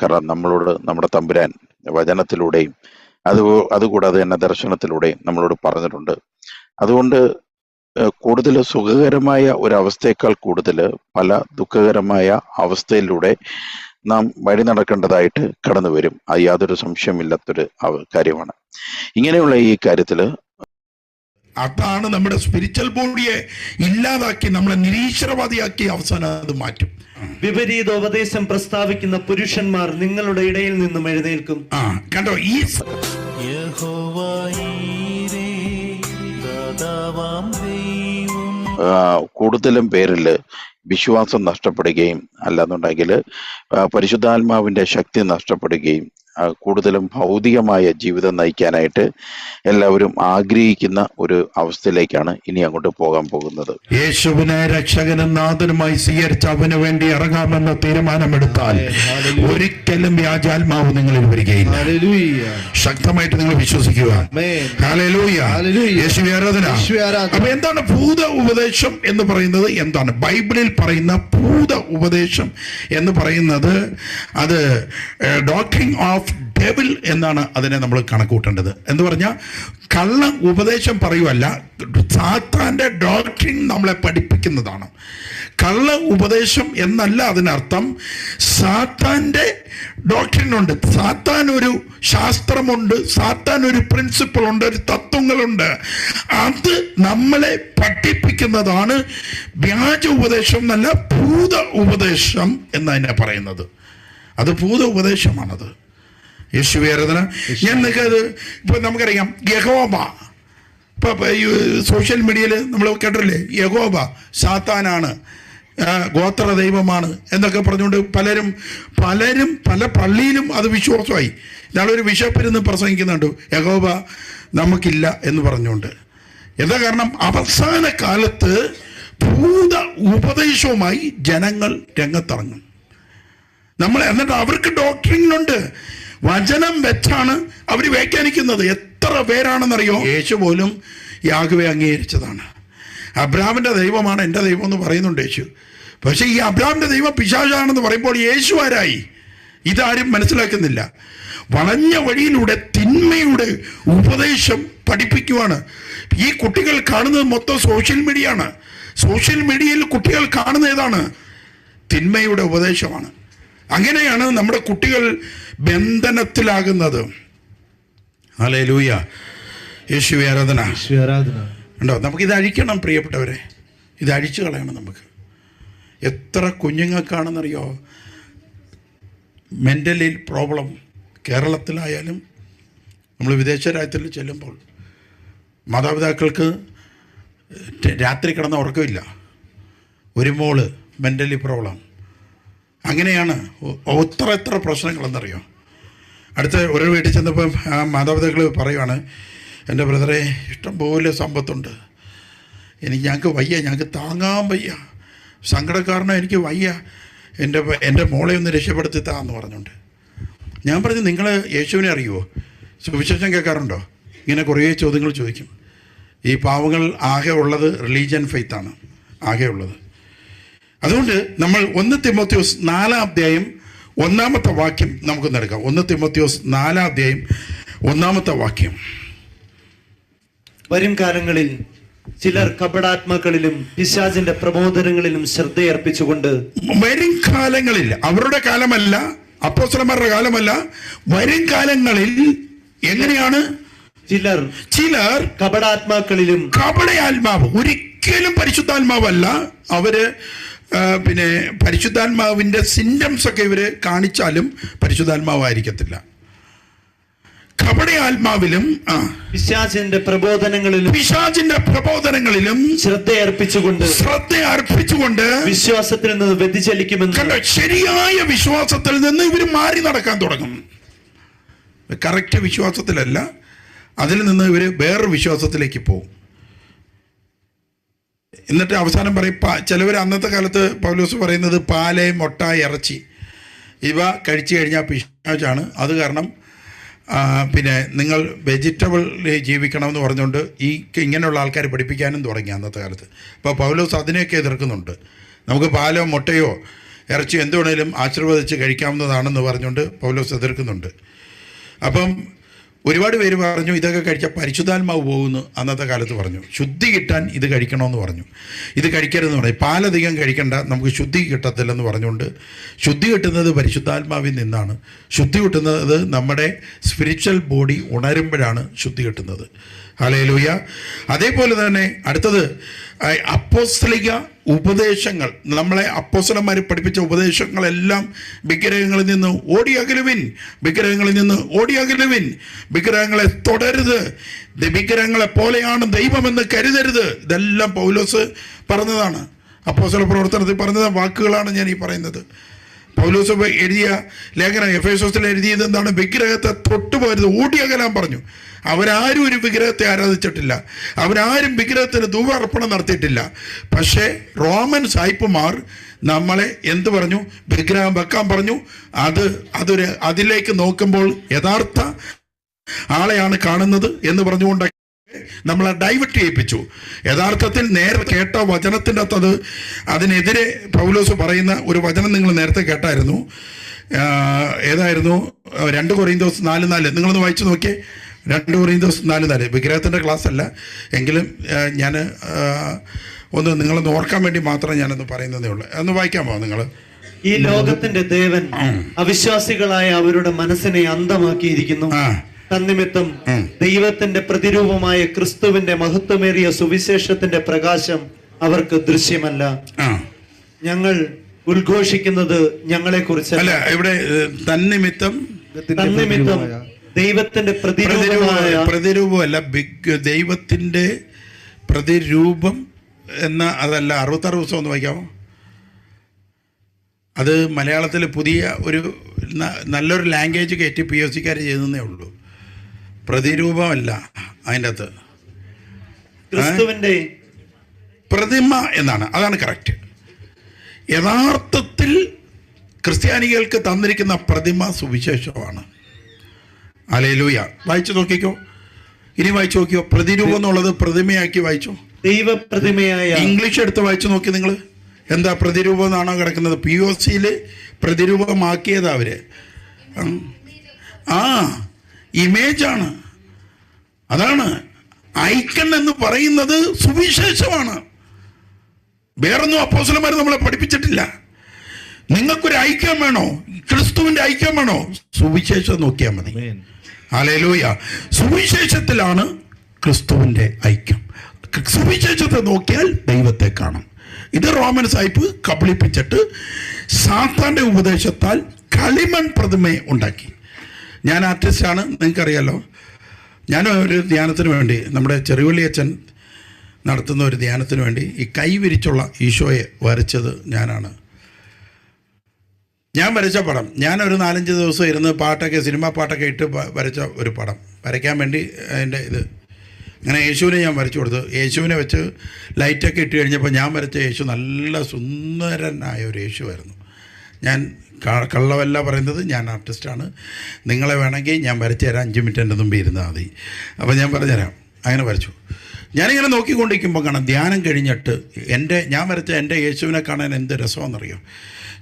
കാരണം നമ്മളോട് നമ്മുടെ തമ്പുരാൻ വചനത്തിലൂടെയും അത് അതുകൂടാതെ തന്നെ ദർശനത്തിലൂടെയും നമ്മളോട് പറഞ്ഞിട്ടുണ്ട്. അതുകൊണ്ട് കൂടുതൽ സുഖകരമായ ഒരു കൂടുതൽ പല ദുഃഖകരമായ അവസ്ഥയിലൂടെ നാം വഴി നടക്കേണ്ടതായിട്ട് കടന്നു വരും. അത് യാതൊരു സംശയമില്ലാത്തൊരു കാര്യമാണ്. ഇങ്ങനെയുള്ള ഈ കാര്യത്തിൽ അതാണ് നമ്മുടെ സ്പിരിച്വൽ ബോഡിയെ ഇല്ലാതാക്കി നമ്മളെ നിരീശ്വരവാദിയാക്കി അവസാനം അത് മാറ്റും. വിപരീത ഉപദേശം പ്രസ്താവിക്കുന്ന പുരുഷന്മാർ നിങ്ങളുടെ ഇടയിൽ നിന്നും എഴുന്നേൽക്കും. ആ കണ്ടോ ഈ കൂടുതലും പേരിൽ വിശ്വാസം നഷ്ടപ്പെടുകയും അല്ലാന്നുണ്ടെങ്കിൽ പരിശുദ്ധാത്മാവിന്റെ ശക്തി നഷ്ടപ്പെടുകയും കൂടുതലും ഭൗതികമായ ജീവിതം നയിക്കാനായിട്ട് എല്ലാവരും ആഗ്രഹിക്കുന്ന ഒരു അവസ്ഥയിലേക്കാണ് ഇനി അങ്ങോട്ട് പോകാൻ പോകുന്നത്. യേശുവിനെ രക്ഷകനും നാഥനുമായി സ്വീകരിച്ച് അവന് വേണ്ടി ഇറങ്ങാമെന്ന തീരുമാനമെടുത്താൽ ഒരിക്കലും വ്യാജാത്മാവ് നിങ്ങളിൽ വരികയില്ല. ശക്തമായിട്ട് നിങ്ങൾ വിശ്വസിക്കുക. അപ്പൊ എന്താണ് ഭൂത ഉപദേശം എന്ന് പറയുന്നത്? എന്താണ്? ബൈബിളിൽ പറയുന്ന ഭൂത ഉപദേശം എന്ന് പറയുന്നത് അത് ഡോക്ടറിങ് ഓഫ് ഡെവിൽ എന്നാണ് അതിനെ നമ്മൾ കണക്കൂട്ടേണ്ടത്. എന്ന് പറഞ്ഞാൽ കള്ള ഉപദേശം പറയുമല്ല സാത്താന്റെ ഡോക്ട്രിൻ നമ്മളെ പഠിപ്പിക്കുന്നതാണ്. കള്ള ഉപദേശം എന്നല്ല അതിനർത്ഥം സാത്താന്റെ ഡോക്ടറിൻ ഉണ്ട് സാത്താൻ ഒരു ശാസ്ത്രമുണ്ട് സാത്താൻ ഒരു പ്രിൻസിപ്പിൾ ഉണ്ട് ഒരു തത്വങ്ങളുണ്ട്. അത് നമ്മളെ പഠിപ്പിക്കുന്നതാണ് വ്യാജ ഉപദേശം എന്നല്ല ഭൂത ഉപദേശം എന്നതിനെ പറയുന്നത്. അത് ഭൂത ഉപദേശമാണത്. യേശുവേരതന ഞാൻ നിങ്ങൾക്ക് അത് ഇപ്പൊ നമുക്കറിയാം യഹോബ ഇപ്പൊ ഈ സോഷ്യൽ മീഡിയയിൽ നമ്മൾ കേട്ടില്ലേ യഹോബ സാത്താനാണ്. ഗോത്ര ദൈവമാണ് എന്നൊക്കെ പറഞ്ഞുകൊണ്ട് പലരും പലരും പല പള്ളിയിലും അത് വിശ്വാസമായി. ഇയാളൊരു ബിഷപ്പിരുന്ന് പ്രസംഗിക്കുന്നുണ്ട് യഹോബ നമുക്കില്ല എന്ന് പറഞ്ഞുകൊണ്ട്. എന്താ കാരണം? അവസാന കാലത്ത് ഭൂത ഉപദേശവുമായി ജനങ്ങൾ രംഗത്തിറങ്ങും. നമ്മൾ എന്നിട്ട് അവർക്ക് ഡോക്ടറിങ്ങിനുണ്ട് വചനം വെച്ചാണ് അവർ വ്യാഖ്യാനിക്കുന്നത്. എത്ര പേരാണെന്നറിയോ? യേശു പോലും യാഗവെ അംഗീകരിച്ചതാണ്. അബ്രാമിന്റെ ദൈവമാണ് എന്റെ ദൈവം എന്ന് പറയുന്നുണ്ട് യേശു. പക്ഷേ ഈ അബ്രാമിന്റെ ദൈവം പിശാചാണെന്ന് പറയുമ്പോൾ യേശു ആരായി? ഇതാരും മനസ്സിലാക്കുന്നില്ല. വളഞ്ഞ വഴിയിലൂടെ തിന്മയുടെ ഉപദേശം പഠിപ്പിക്കുവാണ്. ഈ കുട്ടികൾ കാണുന്നത് മൊത്തം സോഷ്യൽ മീഡിയ ആണ് സോഷ്യൽ മീഡിയയിൽ കുട്ടികൾ കാണുന്ന ഏതാണ്? തിന്മയുടെ ഉപദേശമാണ്. അങ്ങനെയാണ് നമ്മുടെ കുട്ടികൾ ബന്ധനത്തിലാകുന്നത്. അല്ലേ ലൂയ യേശു ആരാധന. ഉണ്ടോ? നമുക്കിത് അഴിക്കണം പ്രിയപ്പെട്ടവരെ. ഇത് അഴിച്ചു കളയണം നമുക്ക്. എത്ര കുഞ്ഞുങ്ങൾക്കാണെന്നറിയോ? മെന്റലി പ്രോബ്ലം കേരളത്തിലായാലും നമ്മൾ വിദേശ രാജ്യത്തിൽ ചെല്ലുമ്പോൾ മാതാപിതാക്കൾക്ക് രാത്രി കിടന്ന ഉറക്കമില്ല. ഒരു മോൾ മെന്റലി പ്രോബ്ലം അങ്ങനെയാണ് ഒത്ര എത്ര പ്രശ്നങ്ങളെന്നറിയോ? അടുത്ത ഒരു വീട്ടിൽ ചെന്നപ്പം ആ മാതാപിതാക്കൾ പറയുവാണ് എന്റെ ബ്രദറെ ഇഷ്ടംപോലെ സമ്പത്തുണ്ട്. എനിക്ക് ഞങ്ങൾക്ക് വയ്യ ഞങ്ങൾക്ക് താങ്ങാൻ വയ്യ. സങ്കടക്കാരനോ എനിക്ക് വയ്യ. എന്റെ എന്റെ മോളെ ഒന്ന് രക്ഷപ്പെടുത്തി താ എന്ന് പറഞ്ഞുകൊണ്ട് ഞാൻ പറഞ്ഞു നിങ്ങൾ യേശുവിനെ അറിയുമോ സുവിശേഷം കേൾക്കാറുണ്ടോ? ഇങ്ങനെ കുറേ ചോദ്യങ്ങൾ ചോദിക്കും. ഈ പാവങ്ങൾ ആകെ ഉള്ളത് റിലീജിയൻ ഫെയ്ത്താണ് ആകെ ഉള്ളത്. അതുകൊണ്ട് നമ്മൾ ഒന്ന് തിമോത്യോസ് നാലാം അധ്യായം ഒന്നാമത്തെ വാക്യം നമുക്ക് എടുക്കാം ഒന്ന് തിമോത്യോസ് നാലാം അധ്യായം ഒന്നാമത്തെ വാക്യം. വരും കാലങ്ങളിൽ ചിലർ കപടാത്മാക്കളിലും പിശാചിന്റെ പ്രബോധനങ്ങളിലും ശ്രദ്ധയർപ്പിച്ചുകൊണ്ട് വരും കാലങ്ങളിൽ അവരുടെ കാലമല്ല അപ്പോസ്തലന്മാരുടെ കാലമല്ല വരും കാലങ്ങളിൽ എങ്ങനെയാണ്? ചിലർ ചിലർ കപടാത്മാക്കളിലും കപടയാത്മാവ് ഒരിക്കലും പരിശുദ്ധാത്മാവല്ല. അവർ പിന്നെ പരിശുദ്ധാത്മാവിന്റെ സിംറ്റംസ് ഒക്കെ ഇവർ കാണിച്ചാലും പരിശുദ്ധാത്മാവായിരിക്കത്തില്ല. കപട ആത്മാവിലും പിശാചിന്റെ പ്രബോധനങ്ങളിലും പിശാചിന്റെ പ്രബോധനങ്ങളിലും ശ്രദ്ധയർപ്പിച്ചുകൊണ്ട് ശ്രദ്ധ അർപ്പിച്ചുകൊണ്ട് വിശ്വാസത്തിൽ നിന്ന് വ്യതിചലിക്കുമെന്ന് കണ്ടോ ശരിയായ വിശ്വാസത്തിൽ നിന്ന് ഇവർ മാറി നടക്കാൻ തുടങ്ങും. കറക്റ്റ് വിശ്വാസത്തിലല്ല അതിൽ നിന്ന് ഇവർ വേറൊരു വിശ്വാസത്തിലേക്ക് പോകും. എന്നിട്ട് അവസാനം പറയും ചിലവർ അന്നത്തെ കാലത്ത് പൗലോസ് പറയുന്നത് പാൽ മുട്ട ഇറച്ചി. ഇവ കഴിച്ചു കഴിഞ്ഞാൽ പിശാചാണ്. അത് കാരണം പിന്നെ നിങ്ങൾ വെജിറ്റബിൾ ജീവിക്കണമെന്ന് പറഞ്ഞുകൊണ്ട് ഈ ഇങ്ങനെയുള്ള ആൾക്കാർ പഠിപ്പിക്കാനും തുടങ്ങി അന്നത്തെ കാലത്ത്. അപ്പോൾ പൗലോസ് അതിനെയൊക്കെ എതിർക്കുന്നുണ്ട്. നമുക്ക് പാലോ മുട്ടയോ ഇറച്ചി എന്തുവേണേലും ആശീർവദിച്ച് കഴിക്കാവുന്നതാണെന്ന് പറഞ്ഞുകൊണ്ട് പൗലോസ് എതിർക്കുന്നുണ്ട്. അപ്പം ഒരുപാട് പേര് പറഞ്ഞു ഇതൊക്കെ കഴിച്ചാൽ പരിശുദ്ധാത്മാവ് പോകുന്നു. അന്നത്തെ കാലത്ത് പറഞ്ഞു. ശുദ്ധി കിട്ടാൻ ഇത് കഴിക്കണമെന്ന് പറഞ്ഞു. ഇത് കഴിക്കരുതെന്ന് പറഞ്ഞു. പാലധികം കഴിക്കണ്ട നമുക്ക് ശുദ്ധി കിട്ടത്തില്ലെന്ന് പറഞ്ഞുകൊണ്ട് ശുദ്ധി കിട്ടുന്നത് പരിശുദ്ധാത്മാവിൽ നിന്നാണ്. ശുദ്ധി കിട്ടുന്നത് നമ്മുടെ സ്പിരിച്വൽ ബോഡി ഉണരുമ്പോഴാണ് ശുദ്ധി കിട്ടുന്നത്. ഹലേലൂയ അതേപോലെ തന്നെ അടുത്തത് അപ്പോസ്ലിക ഉപദേശങ്ങൾ. നമ്മളെ അപ്പോസ്ലന്മാർ പഠിപ്പിച്ച ഉപദേശങ്ങളെല്ലാം വിഗ്രഹങ്ങളിൽ നിന്ന് ഓടി അകലുവിൻ വിഗ്രഹങ്ങളിൽ നിന്ന് ഓടി അകലുവിൻ വിഗ്രഹങ്ങളെ തുടരുത്. വിഗ്രഹങ്ങളെ പോലെയാണ് ദൈവമെന്ന് കരുതരുത്. ഇതെല്ലാം പൗലോസ് പറഞ്ഞതാണ്. അപ്പോസ്ല പ്രവർത്തനത്തിൽ പറഞ്ഞ വാക്കുകളാണ് ഞാൻ ഈ പറയുന്നത്. പൗലോസ് എഴുതിയ ലേഖനം എഫ് എസോസിൽ എഴുതിയത് എന്താണ്? വിഗ്രഹത്തെ തൊട്ടുപോരുത് ഓടിയകലാൻ പറഞ്ഞു. അവരാരും ഒരു വിഗ്രഹത്തെ ആരാധിച്ചിട്ടില്ല. അവരാരും വിഗ്രഹത്തിന് ധൂപാർപ്പണം നടത്തിയിട്ടില്ല. പക്ഷേ റോമൻ സായിപ്പുമാർ നമ്മളെ എന്ത് പറഞ്ഞു? വിഗ്രഹം വെക്കാൻ പറഞ്ഞു. അത് അതൊരു അതിലേക്ക് നോക്കുമ്പോൾ യഥാർത്ഥ ആളെയാണ് കാണുന്നത് എന്ന് പറഞ്ഞുകൊണ്ട് നമ്മളെ ഡൈവേർട്ട് ചെയ്യിപ്പിച്ചു. യഥാർത്ഥത്തിൽ നേരെ കേട്ട വചനത്തിന്റെ അത് അതിനെതിരെ പൗലോസ് പറയുന്ന ഒരു വചനം നിങ്ങൾ നേരത്തെ കേട്ടായിരുന്നു. ഏതായിരുന്നു? രണ്ട് കുറയും ദിവസം നാല് നാല്. നിങ്ങളൊന്ന് വായിച്ചു നോക്കിയേ. രണ്ട് കുറയും ദിവസം നാല് നാല്. വിഗ്രഹത്തിന്റെ ക്ലാസ് അല്ല. എങ്കിലും ഞാൻ ഒന്ന് നിങ്ങളൊന്ന് ഓർക്കാൻ വേണ്ടി മാത്രം ഞാനൊന്ന് പറയുന്നതേ ഉള്ളൂ. ഒന്ന് വായിക്കാമോ നിങ്ങൾ? ഈ ലോകത്തിന്റെ ദേവൻ അവിശ്വാസികളായ അവരുടെ മനസ്സിനെ അന്ധമാക്കിയിരിക്കുന്നു. തന്നിമിത്തം ദൈവത്തിന്റെ പ്രതിരൂപമായ ക്രിസ്തുവിന്റെ മഹത്വമേറിയ സുവിശേഷത്തിന്റെ പ്രകാശം അവർക്ക് ദൃശ്യമല്ല. ഞങ്ങൾ ഉദ്ഘോഷിക്കുന്നത് ഞങ്ങളെ കുറിച്ച് അല്ല ഇവിടെ തന്നിമിത്തം തന്നിമിത്തം ദൈവത്തിന്റെ പ്രതിരൂപമായ പ്രതിരൂപമല്ല ദൈവത്തിന്റെ പ്രതിരൂപം എന്ന അതല്ല അറുപത്താറ് ദിവസം ഒന്ന് വായിക്കാമോ? അത് മലയാളത്തിൽ പുതിയ ഒരു നല്ലൊരു ലാംഗ്വേജ് കയറ്റി പി എസ് സിക്കാർ ചെയ്യുന്നതേ ഉള്ളൂ. പ്രതിരൂപമല്ല അതിന്റെ അകത്ത് ക്രിസ്തുവിന്റെ പ്രതിമ എന്നാണ്. അതാണ് കറക്റ്റ്. യഥാർത്ഥത്തിൽ ക്രിസ്ത്യാനികൾക്ക് തന്നിരിക്കുന്ന പ്രതിമ സുവിശേഷമാണ്. അലയിലൂയ വായിച്ചു നോക്കിക്കോ. ഇനി വായിച്ചു നോക്കിയോ. പ്രതിരൂപം എന്നുള്ളത് പ്രതിമയാക്കി വായിച്ചോ. ദൈവപ്രതിമയായ ഇംഗ്ലീഷ് എടുത്ത് വായിച്ചു നോക്കി നിങ്ങൾ എന്താ പ്രതിരൂപം എന്നാണോ കിടക്കുന്നത്? പി ഒ സിയിൽ പ്രതിരൂപമാക്കിയതാ അവർ. ആ ഇമേജാണ്. അതാണ് ഐക്കൺ എന്ന് പറയുന്നത് സുവിശേഷമാണ്. വേറൊന്നും അപ്പോസലന്മാർ നമ്മളെ പഠിപ്പിച്ചിട്ടില്ല. നിങ്ങൾക്കൊരു ഐക്യം വേണോ? ക്രിസ്തുവിന്റെ ഐക്യം വേണോ? സുവിശേഷം നോക്കിയാൽ മതി. അലലൂയ സുവിശേഷത്തിലാണ് ക്രിസ്തുവിന്റെ ഐക്യം. സുവിശേഷത്തെ നോക്കിയാൽ ദൈവത്തെ കാണും. ഇത് റോമൻ സാഹിബ് കബളിപ്പിച്ചിട്ട് സാത്താന്റെ ഉപദേശത്താൽ കളിമൺ പ്രതിമയെ ഉണ്ടാക്കി. ഞാൻ ആർട്ടിസ്റ്റാണ് നിങ്ങൾക്കറിയാലോ. ഞാൻ ഒരു ധ്യാനത്തിന് വേണ്ടി നമ്മുടെ ചെറുവള്ളി അച്ഛൻ നടത്തുന്ന ഒരു ധ്യാനത്തിന് വേണ്ടി ഈ കൈ വിരിച്ചുള്ള ഈശോയെ വരച്ചത് ഞാനാണ്. ഞാൻ വരച്ച പടം ഞാനൊരു നാലഞ്ച് ദിവസം ഇരുന്ന് പാട്ടൊക്കെ സിനിമ പാട്ടൊക്കെ ഇട്ട് വരച്ച ഒരു പടം. വരയ്ക്കാൻ വേണ്ടി അതിന്റെ ഇത്. അങ്ങനെ യേശുവിനെ ഞാൻ വരച്ചു കൊടുത്തു. യേശുവിനെ വെച്ച് ലൈറ്റൊക്കെ ഇട്ട് കഴിഞ്ഞപ്പോൾ ഞാൻ വരച്ച യേശു നല്ല സുന്ദരനായ ഒരു യേശുവായിരുന്നു. ഞാൻ കള്ളമല്ല പറയുന്നത് ഞാൻ ആർട്ടിസ്റ്റാണ്. നിങ്ങളെ വേണമെങ്കിൽ ഞാൻ വരച്ചു തരാം അഞ്ച് മിനിറ്റ് എന്റെ മുമ്പ് ഇരുന്നാൽ മതി. അപ്പോൾ ഞാൻ പറഞ്ഞുതരാം. അങ്ങനെ വരച്ചു. ഞാനിങ്ങനെ നോക്കിക്കൊണ്ടിരിക്കുമ്പോൾ കാണാം ധ്യാനം കഴിഞ്ഞിട്ട് എന്റെ ഞാൻ വരച്ച എന്റെ യേശുവിനെ കാണാൻ എന്ത് രസമാണെന്നറിയോ?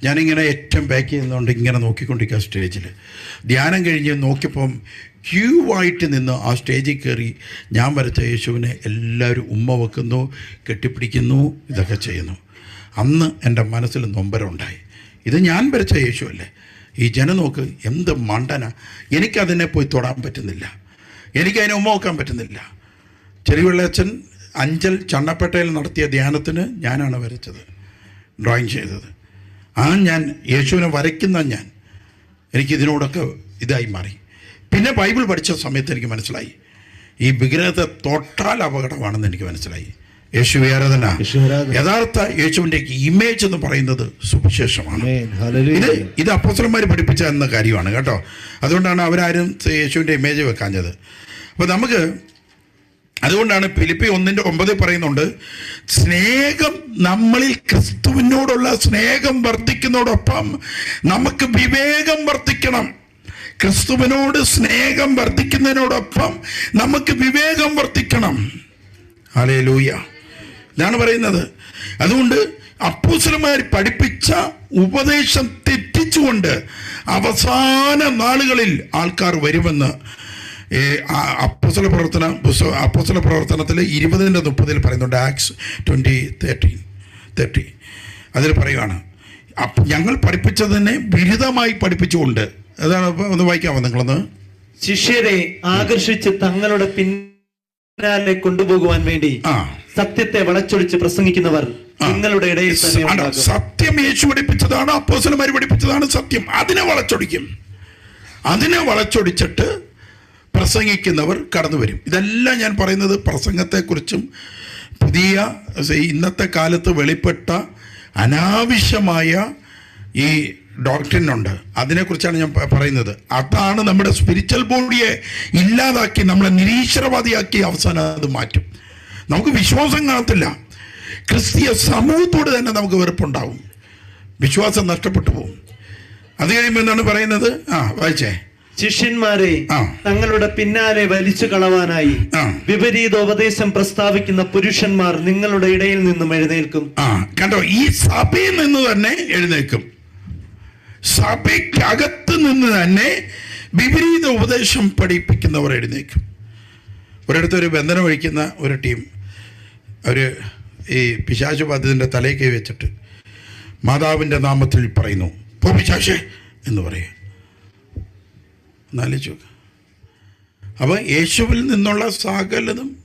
ഞാനിങ്ങനെ ഏറ്റവും ബാക്ക് ചെയ്യുന്നതുകൊണ്ട് ഇങ്ങനെ നോക്കിക്കൊണ്ടിരിക്കുക സ്റ്റേജിൽ ധ്യാനം കഴിഞ്ഞ് നോക്കിയപ്പം ക്യൂ ആയിട്ട് നിന്ന് ആ സ്റ്റേജിൽ കയറി ഞാൻ വരച്ച യേശുവിനെ എല്ലാവരും ഉമ്മ വെക്കുന്നു കെട്ടിപ്പിടിക്കുന്നു ഇതൊക്കെ ചെയ്യുന്നു. അന്ന് എന്റെ മനസ്സിൽ നൊമ്പരമുണ്ടായി. ഇത് ഞാൻ വരച്ച യേശു അല്ലേ ഈ ജനം നോക്ക് എന്ത് മണ്ടന. എനിക്കതിനെ പോയി തൊടാൻ പറ്റുന്നില്ല. എനിക്കതിനെ ഉമ്മ നോക്കാൻ പറ്റുന്നില്ല. ചെറിവെള്ളച്ചൻ അഞ്ചൽ ചണ്ണപ്പേട്ടയിൽ നടത്തിയ ധ്യാനത്തിന് ഞാനാണ് വരച്ചത് ഡ്രോയിങ് ചെയ്തത്. ആ ഞാൻ യേശുവിനെ വരയ്ക്കുന്ന ഞാൻ. എനിക്കിതിനോടൊക്കെ ഇതായി മാറി. പിന്നെ ബൈബിൾ പഠിച്ച സമയത്ത് എനിക്ക് മനസ്സിലായി. ഈ വിഗ്രഹത്തെ തൊട്ടാൽ അപകടമാണെന്ന് എനിക്ക് മനസ്സിലായി. യേശു ആരാധന. യഥാർത്ഥ യേശുവിന്റെ ഇമേജ് എന്ന് പറയുന്നത് സുവിശേഷമാണ്. ഇത് ഇത് അപ്പോസ്റ്റലന്മാർ പഠിപ്പിച്ച എന്ന കാര്യമാണ് കേട്ടോ. അതുകൊണ്ടാണ് അവരാരും യേശുവിന്റെ ഇമേജ് വെക്കാഞ്ഞത്. അപ്പോൾ നമുക്ക് അതുകൊണ്ടാണ് ഫിലിപ്പി ഒന്നിന്റെ ഒമ്പതിൽ പറയുന്നുണ്ട് സ്നേഹം നമ്മളിൽ ക്രിസ്തുവിനോടുള്ള സ്നേഹം വർദ്ധിക്കുന്നതോടൊപ്പം നമുക്ക് വിവേകം വർദ്ധിക്കണം. ക്രിസ്തുവിനോട് സ്നേഹം വർദ്ധിക്കുന്നതിനോടൊപ്പം നമുക്ക് വിവേകം വർദ്ധിക്കണം. ലൂയ ഇതാണ് പറയുന്നത്. അതുകൊണ്ട് അപ്പൂസലമാർ പഠിപ്പിച്ച ഉപദേശം തെറ്റിച്ചുകൊണ്ട് അവസാന നാളുകളിൽ ആൾക്കാർ വരുമെന്ന് അപ്പോസ്തല പ്രവർത്തന പുസ്തക അപ്പോസ്തല പ്രവർത്തനത്തിൽ ഇരുപതിന്റെ മുപ്പതിൽ പറയുന്നുണ്ട്. Acts twenty thirteen thirty. അതിൽ പറയുകയാണ് ഞങ്ങൾ പഠിപ്പിച്ചതിനെ ബിരുദമായി പഠിപ്പിച്ചുകൊണ്ട് അതാണ് ഒന്ന് വായിക്കാമോ നിങ്ങളൊന്ന്? ശിഷ്യരെ ആകർഷിച്ച് തങ്ങളുടെ പിന്നാലെ കൊണ്ടുപോകുവാൻ വേണ്ടി ആ. സത്യത്തെ വളച്ചൊടിച്ച് പ്രസംഗിക്കുന്നവർ നിങ്ങളുടെ ഇടയിൽ സത്യം യേശു പഠിപ്പിച്ചതാണ് അപ്പോസലമാര് പഠിപ്പിച്ചതാണ് സത്യം. അതിനെ വളച്ചൊടിക്കും. അതിനെ വളച്ചൊടിച്ചിട്ട് പ്രസംഗിക്കുന്നവർ കടന്നു വരും. ഇതെല്ലാം ഞാൻ പറയുന്നത് പ്രസംഗത്തെക്കുറിച്ചും പുതിയ ഇന്നത്തെ കാലത്ത് വെളിപ്പെട്ട അനാവശ്യമായ ഈ ഡോക്ടറിനുണ്ട് അതിനെക്കുറിച്ചാണ് ഞാൻ പറയുന്നത്. അതാണ് നമ്മുടെ സ്പിരിച്വൽ ബോഡിയെ ഇല്ലാതാക്കി നമ്മളെ നിരീശ്വരവാദിയാക്കി അവസാനം അത് മാറ്റും. നമുക്ക് വിശ്വാസം കാണത്തില്ല. ക്രിസ്തീയ സമൂഹത്തോട് തന്നെ നമുക്ക് വെറുപ്പുണ്ടാവും. വിശ്വാസം നഷ്ടപ്പെട്ടു പോകും. അത് കഴിയുമ്പോൾ എന്താണ് പറയുന്നത്? ആ വായിച്ചേ. ശിഷ്യന്മാരെ തങ്ങളുടെ പിന്നാലെ വലിച്ചു കളവാനായി വിപരീത ഉപദേശം പ്രസ്താവിക്കുന്ന പുരുഷന്മാർ നിങ്ങളുടെ ഇടയിൽ നിന്നും എഴുന്നേൽക്കും. ആ കണ്ടോ ഈ സഭയിൽ നിന്ന് തന്നെ എഴുന്നേൽക്കും. സഭയ്ക്കകത്ത് നിന്ന് തന്നെ വിപരീത ഉപദേശം പഠിപ്പിക്കുന്നവർ എഴുന്നേൽക്കും. ഒരിടത്ത് ഒരു ബന്ധനം ഒഴിക്കുന്ന ഒരു ടീം അവർ ഈ പിശാചു ബാധിതന്റെ തലയിൽ കൈ വെച്ചിട്ട് മാതാവിന്റെ നാമത്തിൽ പറയുന്നു പോ പിശാശേ എന്ന് പറയും. എന്നാലോചിച്ച് അപ്പോൾ യേശുവിൽ നിന്നുള്ള സകലതും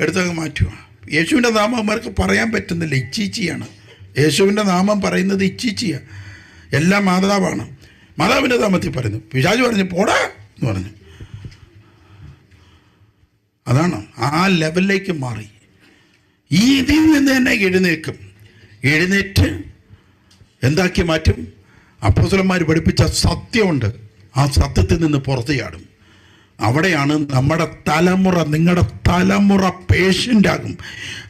എടുത്തൊക്കെ മാറ്റുക യേശുവിന്റെ നാമം അവർക്ക് പറയാൻ പറ്റുന്നില്ല ഇച്ചീച്ചിയാണ്. യേശുവിന്റെ നാമം പറയുന്നത് ഇച്ചീച്ചിയാണ് എല്ലാം മാതാവാണ്. മാതാവിന്റെ നാമത്തിൽ പറയുന്നു പിശാജ് പറഞ്ഞു പോടാ എന്ന് പറഞ്ഞു. അതാണ് ആ ലെവലിലേക്ക് മാറി. ഈ ഇതിൽ നിന്ന് തന്നെ എഴുന്നേൽക്കും. എഴുന്നേറ്റ് എന്താക്കി മാറ്റും? അപ്പോസലന്മാർ പഠിപ്പിച്ച സത്യമുണ്ട്. ആ സത്യത്തിൽ നിന്ന് പുറത്തു ചാടും അവിടെയാണ് നമ്മുടെ തലമുറ നിങ്ങളുടെ തലമുറ പേഷ്യന്റാകും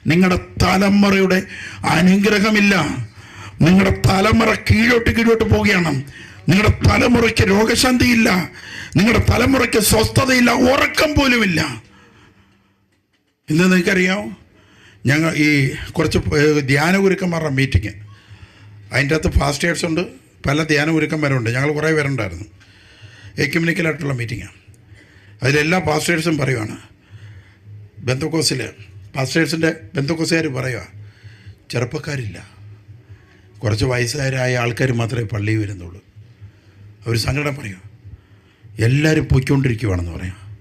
നിങ്ങളുടെ തലമുറയുടെ അനുഗ്രഹമില്ല. നിങ്ങളുടെ തലമുറ കീഴോട്ട് കീഴോട്ട് പോവുകയാണ്. നിങ്ങളുടെ തലമുറയ്ക്ക് രോഗശാന്തിയില്ല. നിങ്ങളുടെ തലമുറയ്ക്ക് സ്വസ്ഥതയില്ല ഉറക്കം പോലുമില്ല. ഇന്ന് നിങ്ങൾക്കറിയാമോ ഞങ്ങൾ ഈ കുറച്ച് ധ്യാന ഗുരുക്കന്മാരുടെ മീറ്റിംഗ് അതിന്റെ അകത്ത് ഫാസ്റ്റേഴ്സ് ഉണ്ട് പല ധ്യാന ഗുരുക്കന്മാരുണ്ട് ഞങ്ങൾ കുറേ പേരുണ്ടായിരുന്നു. എക്യുമിനിക്കലായിട്ടുള്ള മീറ്റിങ്ങാണ് അതിലെല്ലാ പാസ്റ്റേഴ്സും പറയുവാണ്. ബന്ധക്കോസിൽ പാസ്റ്റേഴ്സിന്റെ ബന്ധക്കോസുകാർ പറയുക ചെറുപ്പക്കാരില്ല. കുറച്ച് വയസ്സുകാരായ ആൾക്കാർ മാത്രമേ പള്ളിയിൽ വരുന്നുള്ളൂ. അവർ സങ്കടം പറയും. എല്ലാവരും പൊയ്ക്കൊണ്ടിരിക്കുവാണെന്ന് പറയാം.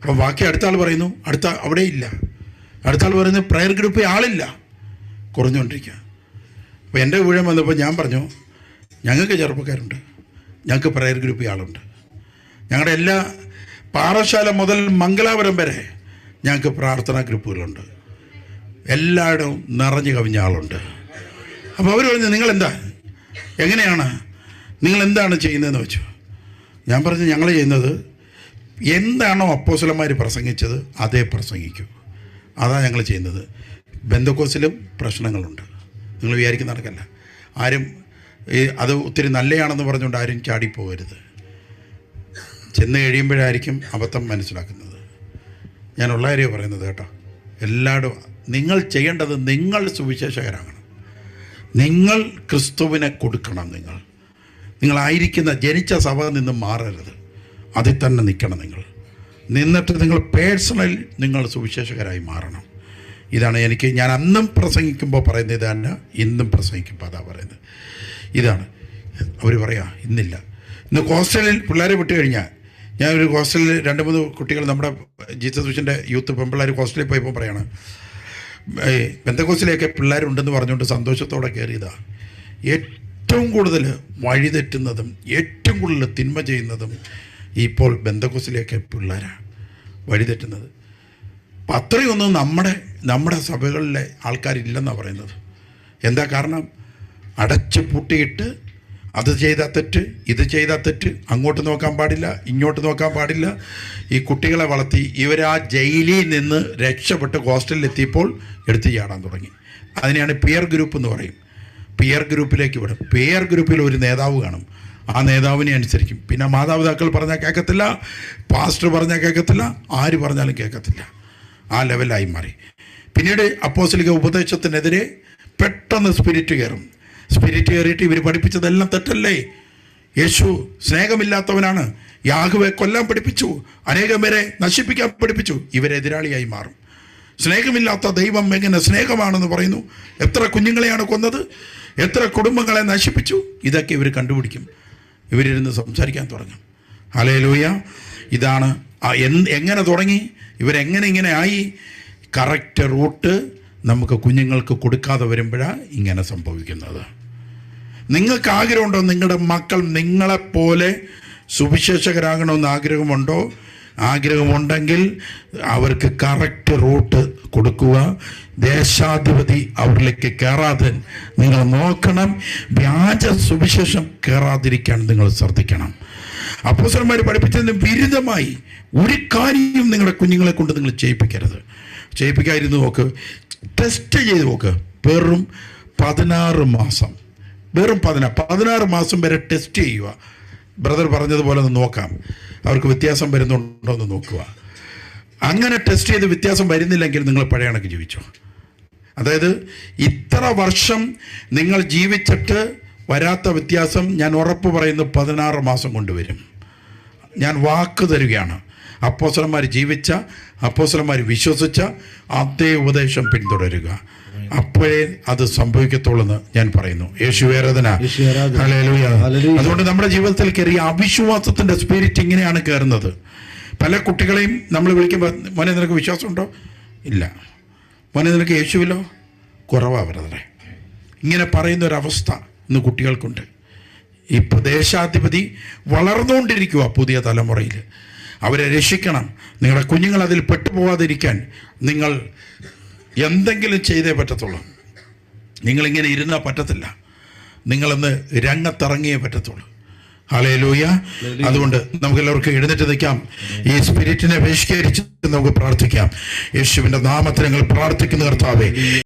അപ്പോൾ ബാക്കി അടുത്ത ആൾ പറയുന്നു അടുത്ത അവിടെ ഇല്ല. അടുത്ത പറയുന്നത് പ്രയർ ഗ്രൂപ്പ് ആളില്ല. കുറഞ്ഞുകൊണ്ടിരിക്കുക. അപ്പോൾ എന്റെ ഊഴം വന്നപ്പോൾ ഞാൻ പറഞ്ഞു ഞങ്ങൾക്ക് ചെറുപ്പക്കാരുണ്ട്. ഞങ്ങൾക്ക് പ്രയർ ഗ്രൂപ്പ് ആളുണ്ട്. ഞങ്ങളുടെ എല്ലാ പാറശാല മുതൽ മംഗലാപുരം വരെ ഞങ്ങൾക്ക് പ്രാർത്ഥനാ ഗ്രൂപ്പുകളുണ്ട്. എല്ലായിടവും നിറഞ്ഞു കവിഞ്ഞ ആളുണ്ട്. അപ്പോൾ അവർ പറഞ്ഞു നിങ്ങളെന്താ? എങ്ങനെയാണ്? നിങ്ങൾ എന്താണ് ചെയ്യുന്നതെന്ന് വെച്ചു. ഞാൻ പറഞ്ഞു ഞങ്ങൾ ചെയ്യുന്നത് എന്താണോ അപ്പോസലന്മാർ പ്രസംഗിച്ചത് അതേ പ്രസംഗിക്കൂ. അതാണ് ഞങ്ങൾ ചെയ്യുന്നത്. ബന്ധക്കോസിലും പ്രശ്നങ്ങളുണ്ട്. നിങ്ങൾ വിചാരിക്കുന്ന നടക്കല്ല ആരും ഈ അത് ഒത്തിരി നല്ലതാണെന്ന് പറഞ്ഞുകൊണ്ട് ആരും ചാടിപ്പോകരുത്. ചെന്ന് കഴിയുമ്പോഴായിരിക്കും അബദ്ധം മനസ്സിലാക്കുന്നത്. ഞാൻ ഉള്ള കാര്യം പറയുന്നത് കേട്ടോ. എല്ലായിടും നിങ്ങൾ ചെയ്യേണ്ടത് നിങ്ങൾ സുവിശേഷകരാകണം. നിങ്ങൾ ക്രിസ്തുവിനെ കൊടുക്കണം നിങ്ങൾ. നിങ്ങളായിരിക്കുന്ന ജനിച്ച സഭ നിന്ന് മാറരുത്. അതിൽ തന്നെ നിൽക്കണം നിങ്ങൾ. നിന്നിട്ട് നിങ്ങൾ പേഴ്സണൽ നിങ്ങൾ സുവിശേഷകരായി മാറണം. ഇതാണ് എനിക്ക് ഞാൻ അന്നും പ്രസംഗിക്കുമ്പോൾ പറയുന്നത് ഇതല്ല ഇന്നും പ്രസംഗിക്കുമ്പോൾ അതാ പറയുന്നത്. ഇതാണ്. അവർ പറയാ ഇന്നില്ല. ഇന്ന് ഹോസ്റ്റലിൽ പിള്ളേരെ വിട്ട് കഴിഞ്ഞാൽ ഞാൻ ഒരു ഹോസ്റ്റലിൽ രണ്ട് മൂന്ന് കുട്ടികൾ നമ്മുടെ ജീസസ് മിഷന്റെ യൂത്ത് പെമ്പിള്ളേർ ഹോസ്റ്റലിൽ പോയപ്പോൾ പറയാണ് ബന്ധക്കോസിലേക്ക് പിള്ളേരുണ്ടെന്ന് പറഞ്ഞുകൊണ്ട് സന്തോഷത്തോടെ കയറിയതാണ് ഏറ്റവും കൂടുതൽ വഴിതെറ്റുന്നതും ഏറ്റവും കൂടുതൽ തിന്മ ചെയ്യുന്നതും ഇപ്പോൾ ബന്ധക്കോസിലേക്ക് പിള്ളേരാണ് വഴിതെറ്റുന്നത് അപ്പം അത്രയൊന്നും നമ്മുടെ നമ്മുടെ സഭകളിലെ ആൾക്കാരില്ലെന്നാണ് പറയുന്നത്. എന്താ കാരണം? അടച്ചു പൂട്ടിയിട്ട് അത് ചെയ്താൽ തെറ്റ് ഇത് ചെയ്താൽ തെറ്റ് അങ്ങോട്ട് നോക്കാൻ പാടില്ല ഇങ്ങോട്ട് നോക്കാൻ പാടില്ല. ഈ കുട്ടികളെ വളർത്തി ഇവർ ആ ജയിലിൽ നിന്ന് രക്ഷപ്പെട്ട് ഹോസ്റ്റലിൽ എത്തിയപ്പോൾ എടുത്ത് ചാടാൻ തുടങ്ങി. അതിനെയാണ് പിയർ ഗ്രൂപ്പ് എന്ന് പറയും. പിയർ ഗ്രൂപ്പിലേക്ക് വിടും. പിയർ ഗ്രൂപ്പിൽ ഒരു നേതാവ് കാണും. ആ നേതാവിനെ അനുസരിക്കും. പിന്നെ മാതാപിതാക്കൾ പറഞ്ഞാൽ കേൾക്കത്തില്ല പാസ്റ്റർ പറഞ്ഞാൽ കേൾക്കത്തില്ല ആര് പറഞ്ഞാലും കേൾക്കത്തില്ല. ആ ലെവലായി മാറി. പിന്നീട് അപ്പോസ്ലിക ഉപദേശത്തിനെതിരെ പെട്ടെന്ന് സ്പിരിറ്റ് കയറും. സ്പിരിറ്റ് കയറിയിട്ട് ഇവർ പഠിപ്പിച്ചതെല്ലാം തെറ്റല്ലേ? യേശു സ്നേഹമില്ലാത്തവനാണ്. യാഹുവെ കൊല്ലാൻ പഠിപ്പിച്ചു. അനേകം പേരെ നശിപ്പിക്കാൻ പഠിപ്പിച്ചു. ഇവരെതിരാളിയായി മാറും. സ്നേഹമില്ലാത്ത ദൈവം എങ്ങനെ സ്നേഹമാണെന്ന് പറയുന്നു? എത്ര കുഞ്ഞുങ്ങളെയാണ് കൊന്നത്? എത്ര കുടുംബങ്ങളെ നശിപ്പിച്ചു? ഇതൊക്കെ ഇവർ കണ്ടുപിടിക്കും. ഇവരിരുന്ന് സംസാരിക്കാൻ തുടങ്ങും. ഹലേലൂയ ഇതാണ് ആ എങ്ങനെ തുടങ്ങി? ഇവരെങ്ങനെ ഇങ്ങനെ ആയി? കറക്റ്റ് റൂട്ട് നമുക്ക് കുഞ്ഞുങ്ങൾക്ക് കൊടുക്കാതെ വരുമ്പോഴാണ് ഇങ്ങനെ സംഭവിക്കുന്നത്. നിങ്ങൾക്ക് ആഗ്രഹമുണ്ടോ? നിങ്ങളുടെ മക്കൾ നിങ്ങളെപ്പോലെ സുവിശേഷകരാകണമെന്ന് ആഗ്രഹമുണ്ടോ? ആഗ്രഹമുണ്ടെങ്കിൽ അവർക്ക് കറക്റ്റ് റൂട്ട് കൊടുക്കുക. ദേശാധിപതി അവരിലേക്ക് കയറാതെ നിങ്ങൾ നോക്കണം. വ്യാജ സുവിശേഷം കയറാതിരിക്കാൻ നിങ്ങൾ ശ്രദ്ധിക്കണം. അപ്പോസന്മാർ പഠിപ്പിച്ചതിന് വിരുദ്ധമായി ഒരു കാര്യവും നിങ്ങളുടെ കുഞ്ഞുങ്ങളെ കൊണ്ട് നിങ്ങൾ ചെയ്യിപ്പിക്കരുത്. ചെയ്യിപ്പിക്കാതിരുന്ന് നോക്ക്. ടെസ്റ്റ് ചെയ്ത് നോക്ക്. വെറും പതിനാറ് മാസം. വെറും പതിനാറ് പതിനാറ് മാസം വരെ ടെസ്റ്റ് ചെയ്യുക. ബ്രദർ പറഞ്ഞതുപോലെ ഒന്ന് നോക്കാം. അവർക്ക് വ്യത്യാസം വരുന്നുണ്ടോ എന്ന് നോക്കുക. അങ്ങനെ ടെസ്റ്റ് ചെയ്ത് വ്യത്യാസം വരുന്നില്ലെങ്കിൽ നിങ്ങൾ പഴയ കണക്ക് ജീവിച്ചോ. അതായത് ഇത്ര വർഷം നിങ്ങൾ ജീവിച്ചിട്ട് വരാത്ത വ്യത്യാസം ഞാൻ ഉറപ്പ് പറയുന്നു പതിനാറ് മാസം കൊണ്ടുവരും. ഞാൻ വാക്ക് തരികയാണ്. അപ്പോസലന്മാർ ജീവിച്ച അപ്പോസലന്മാർ വിശ്വസിച്ച അതേ ഉപദേശം പിന്തുടരുക. അപ്പോഴേ അത് സംഭവിക്കത്തുള്ളൂ എന്ന് ഞാൻ പറയുന്നു. യേശു ആരാധന യേശു ആരാധന. ഹല്ലേലൂയ. ഹല്ലേലൂയ. അതുകൊണ്ട് നമ്മുടെ ജീവിതത്തിൽ കയറിയ അവിശ്വാസത്തിന്റെ സ്പിരിറ്റ് ഇങ്ങനെയാണ് കയറുന്നത്. പല കുട്ടികളെയും നമ്മൾ വിളിക്കുമ്പോൾ മോനെ നിനക്ക് വിശ്വാസമുണ്ടോ? ഇല്ല. മോനെ നിനക്ക് യേശുവിലോ? കുറവാ ബ്രദറെ. ഇങ്ങനെ പറയുന്ന ഒരവസ്ഥ ഇന്ന് കുട്ടികൾക്കുണ്ട്. ഈ പ്രദേശാധിപതി വളർന്നുകൊണ്ടിരിക്കുക പുതിയ തലമുറയിൽ അവരെ രക്ഷിക്കണം. നിങ്ങളുടെ കുഞ്ഞുങ്ങൾ അതിൽ പെട്ടുപോകാതിരിക്കാൻ നിങ്ങൾ എന്തെങ്കിലും ചെയ്തേ പറ്റത്തുള്ളൂ. നിങ്ങളിങ്ങനെ ഇരുന്നാൽ പറ്റത്തില്ല. നിങ്ങളൊന്ന് രംഗത്തിറങ്ങിയേ പറ്റത്തുള്ളൂ. ഹളേലൂയ അതുകൊണ്ട് നമുക്ക് എല്ലാവർക്കും എഴുന്നേറ്റ് നിൽക്കാം. ഈ സ്പിരിറ്റിനെ ബഹിഷ്കരിച്ച് നമുക്ക് പ്രാർത്ഥിക്കാം. യേശുവിന്റെ നാമത്തിൽ ഞങ്ങൾ പ്രാർത്ഥിക്കുന്ന കർത്താവേ.